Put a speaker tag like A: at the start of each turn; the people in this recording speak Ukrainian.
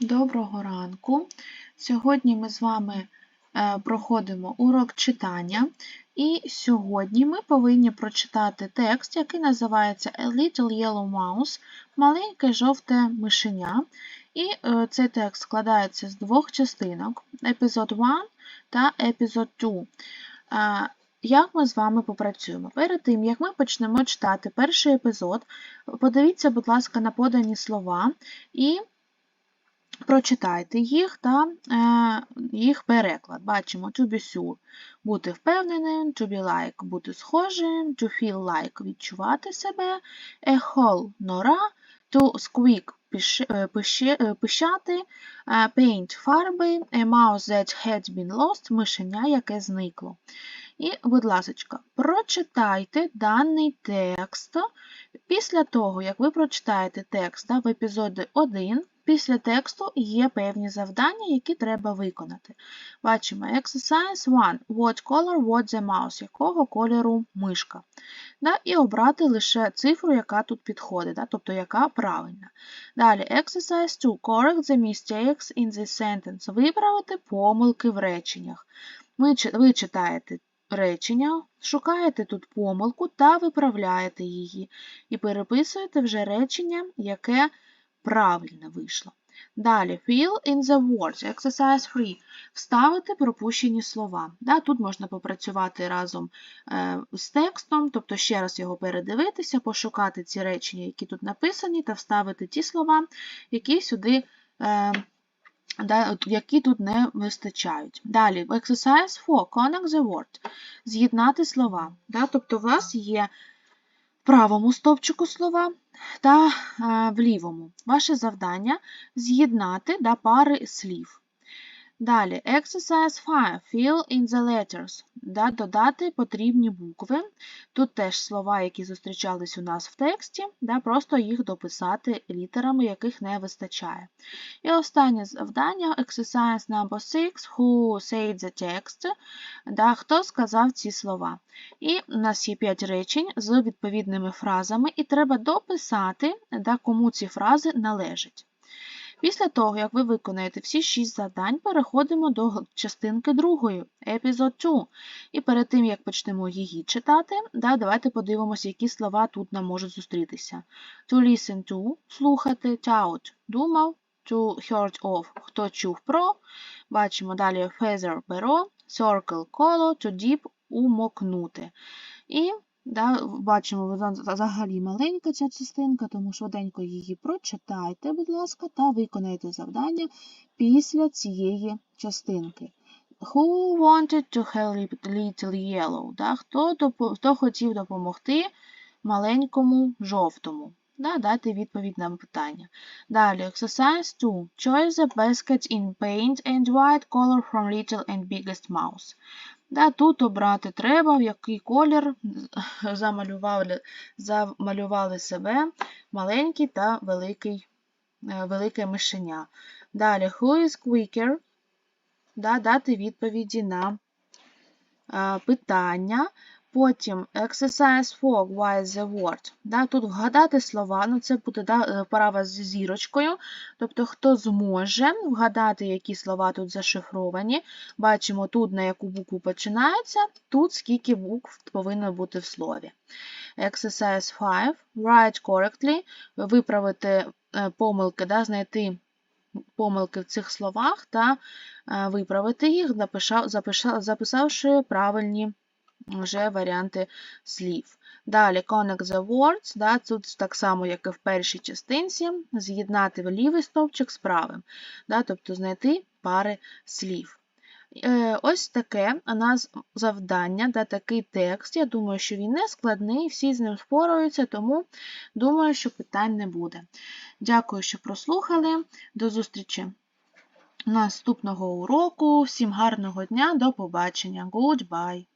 A: Доброго ранку! Сьогодні ми з вами е, проходимо урок читання, і сьогодні ми повинні прочитати текст, який називається A Little Yellow Mouse маленьке жовте мишеня. І е, цей текст складається з двох частинок: епізод 1 та епізод 2. Як ми з вами попрацюємо? Перед тим, як ми почнемо читати перший епізод, подивіться, будь ласка, на подані слова і прочитайте їх та е, їх переклад. Бачимо to be sure – бути впевненим, to be like – бути схожим, to feel like – відчувати себе, a hole – нора, to squeak е, – пищати, paint – фарби, a mouse that had been lost – мишеня, яке зникло. І, будь ласка, прочитайте даний текст. Після того, як ви прочитаєте текст в епізоді 1, після тексту є певні завдання, які треба виконати. Бачимо Exercise 1. What color was the mouse? Якого кольору мишка? Да, І обрати лише цифру, яка тут підходить, да, тобто яка правильна. Далі Exercise 2. Correct the mistakes in the sentence. Виправити помилки в реченнях. Ви читаєте речення, шукаєте тут помилку та виправляєте її. І переписуєте вже речення, яке правильно вийшло. Далі, fill in the words, exercise 3. Вставити пропущені слова. Да, Тут можна попрацювати разом е, з текстом, тобто ще раз його передивитися, пошукати ці речення, які тут написані, та вставити ті слова, які сюди е, які тут не вистачають. Далі, exercise 4, connect the word. З'єднати слова. Тобто, у вас є в правому стовпчику слова та в лівому. Ваше завдання з'єднати пари слів. Далі, exercise 5. Fill in the letters. Да, Додати потрібні букви. Тут теж слова, які зустрічались у нас в тексті, да, просто їх дописати літерами, яких не вистачає. І останнє завдання exercise number 6. Who said the text? Да, Хто сказав ці слова? І у нас є 5 речень з відповідними фразами, і треба дописати, да, кому ці фрази належать. Після того, як ви виконаєте всі 6 завдань, переходимо до частинки другої, епізод 2. І перед тим, як почнемо її читати, да, давайте подивимося, які слова тут нам можуть зустрітися. To listen to слухати, tout думав, to heard of хто чув про. Бачимо далі feather перо, circle коло, to dip умокнути. І Да, Бачимо, взагалі маленька ця частинка, тому швиденько її прочитайте, будь ласка, та виконайте завдання після цієї частинки. Who wanted to help little yellow? Да, Хто хто хотів допомогти маленькому жовтому? Да, Дати відповідь на питання. Далі, exercise 2. Choose the basket in paint and white color from little and biggest mouse. Да, Тут обрати треба, в який колір замалювали замалювали себе маленький та великий, е, велике мишеня. Далі, who is quicker? Да, Дати відповіді на е, питання. Потім exercise 4, why the word. Да, Тут вгадати слова, ну це буде да, вправа з зірочкою. Тобто, хто зможе вгадати, які слова тут зашифровані. Бачимо тут, на яку букву починається, тут скільки букв повинно бути в слові. Exercise 5, write correctly, виправити е, помилки, да, знайти помилки в цих словах та е, виправити їх, записавши правильні вже варіанти слів. Далі connect the words, да, тут так само, як і в першій частинці, з'єднати лівий стовпчик з правим, да, тобто знайти пари слів. Е, ось таке у нас завдання, да, такий текст. Я думаю, що він не складний, всі з ним впораються, тому думаю, що питань не буде. Дякую, що прослухали. До зустрічі наступного уроку. Всім гарного дня, до побачення. Goodbye!